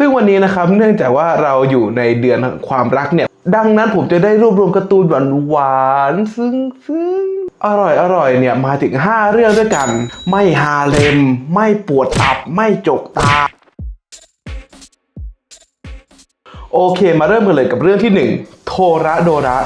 ซึ่งวันนี้นะครับเนื่องจากว่าเราอยู่ในเดือนความรักเนี่ย ดังนั้นผมจะได้รวบรวมการ์ตูนหวานหวานๆซึ้งซึ้งอร่อยอร่อยเนี่ยมาถึง 5 เรื่องด้วยกัน ไม่ฮาเลม ไม่ปวดตับ ไม่จกตา โอเคมาเริ่มกันเลยกับเรื่องที่ 1 โทระโดระ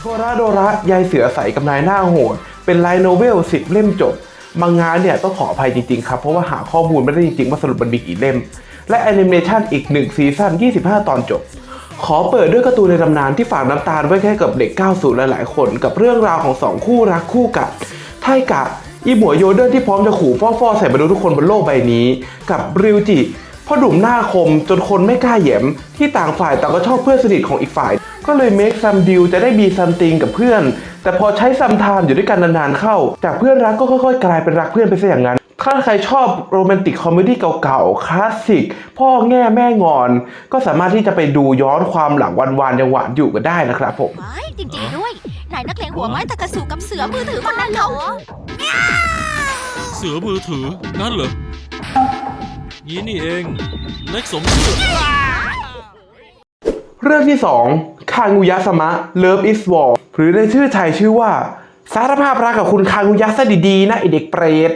โทราโดระยายเสือใสกับนายหน้าโหด เป็นไลท์โนเวล10เล่มจบ มังงานเนี่ยต้องขออภัยจริงๆครับ เพราะว่าหาข้อมูลไม่ได้จริงๆว่าสรุปมันมีกี่เล่ม และแอนิเมชันอีก 1 ซีซั่น 25 ตอนจบ ขอเปิดด้วยการ์ตูนในตำนานที่ฝากน้ำตาลไว้แค่กับเด็ก 90 หลายๆ คนกับเรื่องราวของสองคู่รักคู่กัดไทกะอีหมวยโยเดอร์ที่พร้อมจะขู่ฟ่อๆใส่บรรดาทุกคนบนโลกใบนี้ กับริวจิพ่อดุ่มหน้าคมจนคนไม่กล้าแหยมที่ต่างฝ่ายต่างก็ชอบเพื่อนสนิทของอีกฝ่าย ก็เลยเมคซัมดิวจะได้มีซัมติงกับเพื่อน แต่พอใช้ซัมไทม์อยู่ด้วยกันนานๆเข้า จากเพื่อนรักก็ค่อยๆ กลายเป็นรักเพื่อนไปซะอย่างนั้นถ้าใครชอบโรแมนติกคอมเมดี้เก่าๆ คลาสสิก พ่อแง่แม่งอน ก็สามารถที่จะไปดูย้อนความหลังวันๆยังหวานอยู่ก็ได้นะครับผมไม่จริงๆด้วยนายนักเลงหัวไม้ตะกระสูกับเสือมือถือคนนั้นเหรอเสือมือถืองั้นเหรองี้นี่เองเล็กสมชื่อเรื่องที่2คางูยะสมะ Love is War หรือในชื่อไทยชื่อว่า สารภาพรักกับคุณคางูยะซะดีๆนะไอเด็กเปรต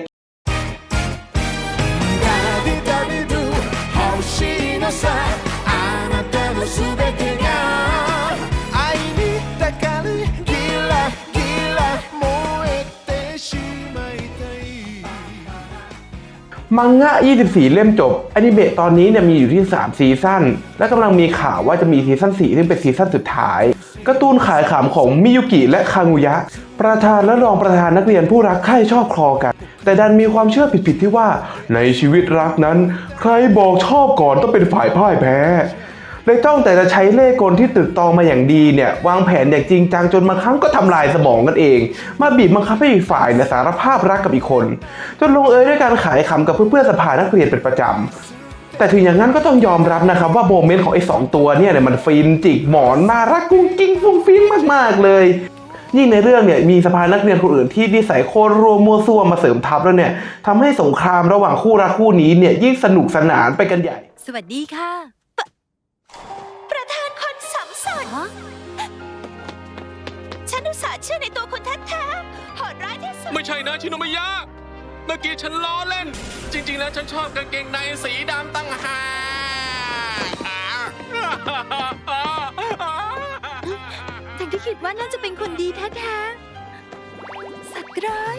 มังงะ 24 เล่มจบอนิเมะตอนนี้เนี่ยมีอยู่ที่ 3 ซีซั่น และกำลังมีข่าวว่าจะมีซีซั่น 4 ซึ่งเป็นซีซั่นสุดท้ายการ์ตูนขายขำของมิยุกิและคางูยะ ประธานและรองประธานนักเรียนผู้รักใคร่ชอบคลอกัน แต่ดันมีความเชื่อผิดๆที่ว่า ในชีวิตรักนั้น ใครบอกชอบก่อนต้องเป็นฝ่ายพ่ายแพ้ เลยต้องแต่จะใช้เล่กลที่ตึกตองมาอย่างดีเนี่ยวางแผนอย่างจริงจังจนบางครั้งก็ทำลายสมองกันเอง มาบีบบังคับให้อีกฝ่ายเนี่ยสารภาพรักกับอีกคน จนลงเอยด้วยการขายขำกับเพื่อนๆสภานักเรียนเป็นประจำแต่ถึงอย่างนั้นก็ต้องยอมรับนะครับว่าโมเมนต์ของไอ้สองตัวเนี่ยเนี่ยมันฟินจิกหมอนน่ารักกุ้งกิ้งฟุ้งฟิ้งมากๆเลยยิ่งในเรื่องเนี่ยมีสภานักเรียนคนอื่นที่นิสัยโคตรรัวมั่วซั่วมาเสริมทัพแล้วเนี่ยทำให้สงครามระหว่างคู่รักคู่นี้เนี่ยยิ่งสนุกสนานไปกันใหญ่ สวัสดีค่ะ ประธานคนสัมสนฉันอุตส่าห์เชื่อในตัวคุณแท้ๆโหดร้ายที่สุด ไม่ใช่นะชิโนมิยะ เมื่อกี้ฉันล้อเล่น จริง ๆ แล้วฉันชอบกางเกงในสีดำตั้งหากทั้งที่คิดว่าน่าจะเป็นคนดีแท้ๆ สัตว์ร้าย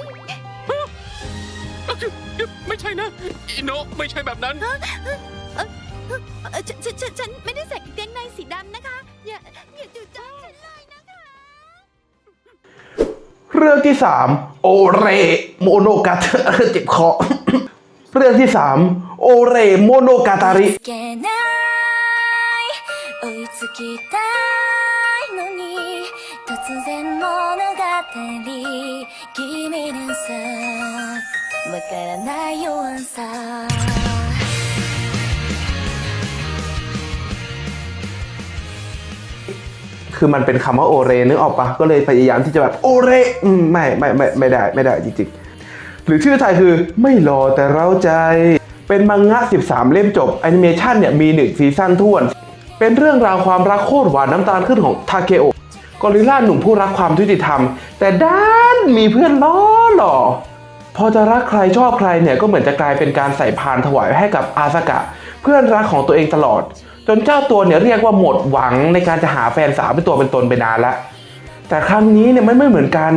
ไม่ใช่นะ อิโนะไม่ใช่แบบนั้น เอ่อ ฉันฉันฉันฉันไม่ได้ใส่กางเกงในสีดำนะคะ อย่าอย่าจู่โจมฉันเลยนะคะ เรื่องที่ 3 โอเรโมโนกา เจ็บคอ เรื่องที่ 3 โอเรโมโนกาตาริ つけない追いつきたいのに突然物語君のさわからない弱さ คือมันเป็นคำว่าโอเรนึกออกปะก็เลยพยายามที่จะแบบโอเรอืมไม่ไม่ไม่ไม่ได้ไม่ได้จริงๆ หรือชื่อไทยคือไม่รอแต่เราใจ เป็นมังงะ 13 เล่มจบแอนิเมชันเนี่ยมี1ซีซั่นท้วน เป็นเรื่องราวความรักโคตรหวานน้ำตาลขึ้นของทาเคโอกอริลล่าหนุ่มผู้รักความยุติธรรม แต่ด้านมีเพื่อนล้อหล่อพอจะรักใครชอบใครเนี่ยก็เหมือนจะกลายเป็นการใส่พานถวายให้กับอาสกะ เพื่อนรักของตัวเองตลอด จนเจ้าตัวเนี่ยเรียกว่าหมดหวังในการจะหาแฟนสาวเป็นตัวเป็นตนไปนานละแต่ครั้งนี้เนี่ยไม่ไม่เหมือนกัน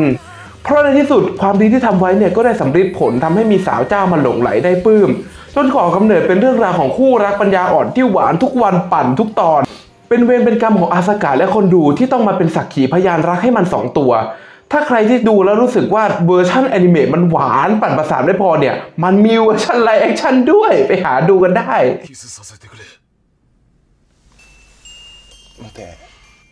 เพราะในที่สุดความดีที่ทำไว้เนี่ยก็ได้สำเร็จผลทำให้มีสาวเจ้ามาหลงไหลได้ปลื้มจนก่อกำเนิดเป็นเรื่องราวของคู่รักปัญญาอ่อนที่หวานทุกวันปั่นทุกตอน เป็นเวรเป็นกรรมของอาสกะและคนดูที่ต้องมาเป็นสักขีพยานรักให้มันสองตัว ถ้าใครที่ดูแล้วรู้สึกว่าเวอร์ชันแอนิเมะมันหวานปั่นประสาทไม่พอเนี่ย มันมีเวอร์ชันไลฟ์แอคชั่นด้วยไปหาดูกันได้ キスさせて。くれ。待て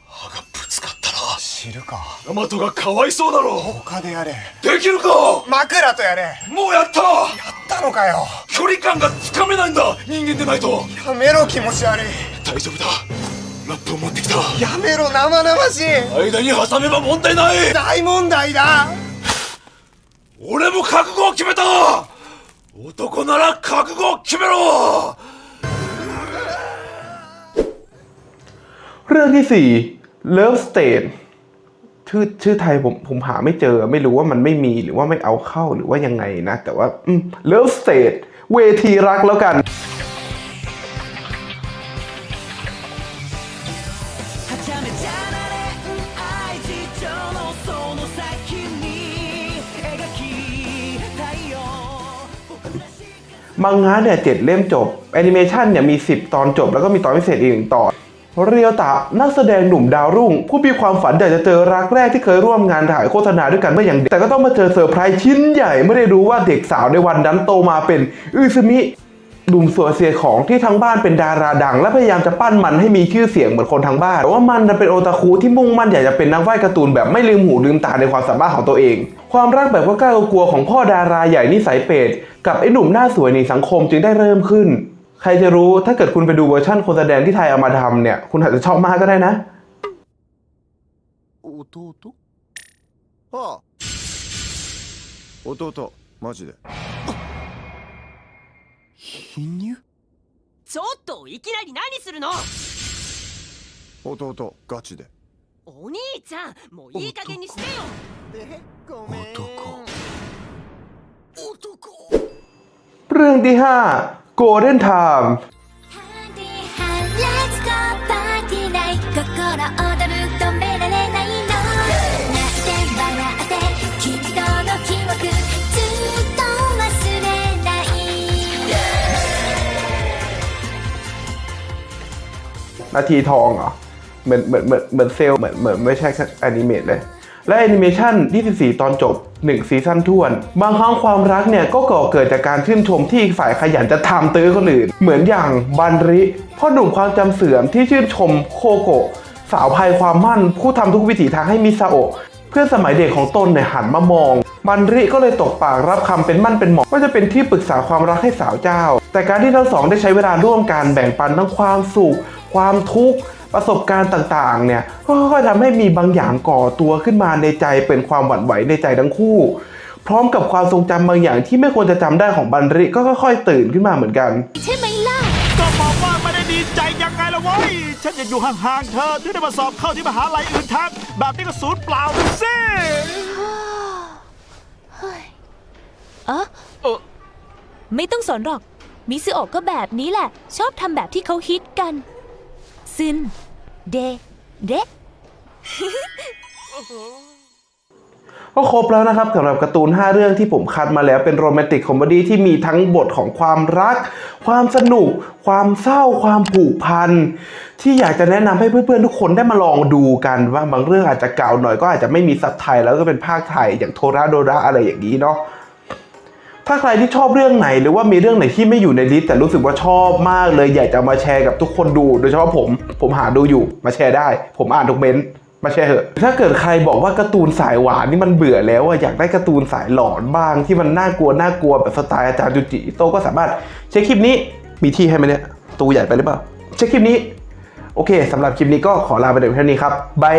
歯がぶつかったら、知るか。ヤマトがかわいそうだろ。他でやれ。できるか。枕とやれ。もうやった。やったのかよ。距離感がつかめないんだ。人間でないと。やめろ気持ち悪い。大丈夫だ。ラップを持ってきた。やめろ生々しい。間に挟めば問題ない。大問題だ。俺も覚悟を決めた。男なら覚悟を決めろ เรื่องที่สี่ Love State ชื่อชื่อไทยผมผมหาไม่เจอ ไม่รู้ว่ามันไม่มีหรือว่าไม่เอาเข้าหรือว่ายังไงนะ แต่ว่าเลิฟสเตทเวทีรักแล้วกัน มังงะเนี่ยเจ็ดเล่มจบ แอนิเมชันเนี่ยมี 10 ตอนจบ แล้วก็มีตอนพิเศษอีกหนึ่งตอน เรียวตะนักแสดงหนุ่มดาวรุ่ง ผู้มีความฝันอยากจะเจอรักแรกที่เคยร่วมงานถ่ายโฆษณาด้วยกันเมื่ออย่างเด็กแต่ก็ต้องมาเจอเซอร์ไพรส์ชิ้นใหญ่เมื่อได้รู้ว่าเด็กสาวในวันนั้นโตมาเป็นอุซึมิหนุ่มสวยเสียของที่ทั้งบ้านเป็นดาราดัง และพยายามจะปั้นมันให้มีชื่อเสียงเหมือนคนทั้งบ้านแต่ว่ามันน่ะเป็นโอตาคุที่มุ่งมั่นอยากจะเป็นนักวาดการ์ตูนแบบไม่ลืมหูลืมตาในความสามารถของตัวเอง ความรักแบบกล้ากลัวของพ่อดาราใหญ่นิสัยเป็ดกับไอ้หนุ่มหน้าสวยในสังคมจึงได้เริ่มขึ้น ใครจะรู้ถ้าเกิดคุณไปดูเวอร์ชั่นคนแสดงที่ไทยเอามาทำเนี่ย คุณอาจจะชอบมากก็ได้นะ 弟ああ弟マジで貧乳ちょっといきなり何するの弟ガチでお兄ちゃんもういい加減にしてよでごめんเรื่องที่ 5 กูเด่น Time นาทีทองเหรอเหมือนเหมือนเหมือนเซลเหมือนเหมือนไม่ใช่แอนิเมะเลย และแอนิเมชัน24 ตอนจบ 1 ซีซั่นท้วน บางครั้งความรักเนี่ยก็ก่อเกิดจากการชื่นชมที่อีกฝ่ายขยันจะทำตื้อคนอื่น เหมือนอย่างบันริพ่อหนุ่มความจำเสื่อมที่ชื่นชมโคโกะสาวภัยความมั่นผู้ทำทุกวิถีทางให้มิซาโอะเพื่อนสมัยเด็กของตนเนี่ยหันมามอง บันริก็เลยตกปากรับคำเป็นมั่นเป็นหมอว่าจะเป็นที่ปรึกษาความรักให้สาวเจ้า แต่การที่ทั้งสองได้ใช้เวลาร่วมกันแบ่งปันทั้งความสุข ความทุกข์ ประสบการณ์ต่างๆ เนี่ยก็ค่อยๆทำให้มีบางอย่างก่อตัวขึ้นมาในใจเป็นความหวั่นไหวในใจทั้งคู่ พร้อมกับความทรงจำบางอย่างที่ไม่ควรจะจำได้ของบันริก็ค่อยๆตื่นขึ้นมาเหมือนกัน ใช่ไหมล่ะ ก็บอกว่าไม่ได้ดีใจยังไงล่ะเว้ย ฉันจะอยู่ห่างๆเธอถึงได้มาสอบเข้าที่มหาลัยอื่นแทนแบบนี้ก็สูญเปล่าไปสิอะไม่ต้องสนหรอกมิซึโอะก็แบบนี้แหละ ชอบทำแบบที่เขาฮิตกัน ซึน เด เดะก็ครบแล้วนะครับสำหรับการ์ตูน 5 เรื่องที่ผมคัดมาแล้วเป็นโรแมนติกคอมเมดี้ที่มีทั้งบทของความรัก ความสนุก ความเศร้า ความผูกพัน ที่อยากจะแนะนำให้เพื่อนๆ ทุกคนได้มาลองดูกันว่าบางเรื่องอาจจะเก่าหน่อยก็อาจจะไม่มีซับไทยแล้วก็เป็นภาคไทยอย่างโทราโดราอะไรอย่างนี้เนาะ ถ้าใครที่ชอบเรื่องไหนหรือว่ามีเรื่องไหนที่ไม่อยู่ในลิสต์แต่รู้สึกว่าชอบมากเลยอยากจะมาแชร์กับทุกคนดู โดยเฉพาะผม ผมหาดูอยู่มาแชร์ได้ ผมอ่านทุกเมนต์มาแชร์เถอะ ถ้าเกิดใครบอกว่าการ์ตูนสายหวานนี่มันเบื่อแล้วอะอยากได้การ์ตูนสายหลอนบ้างที่มันน่ากลัวน่ากลัวแบบสไตล์อาจารย์จูจิโตก็สามารถเช็คคลิปนี้มีที่ให้ไหมเนี่ยตูใหญ่ไปหรือเปล่าเช็คคลิปนี้ โอเคสำหรับคลิปนี้ก็ขอลาไปเดี๋ยวเท่นี้ครับบาย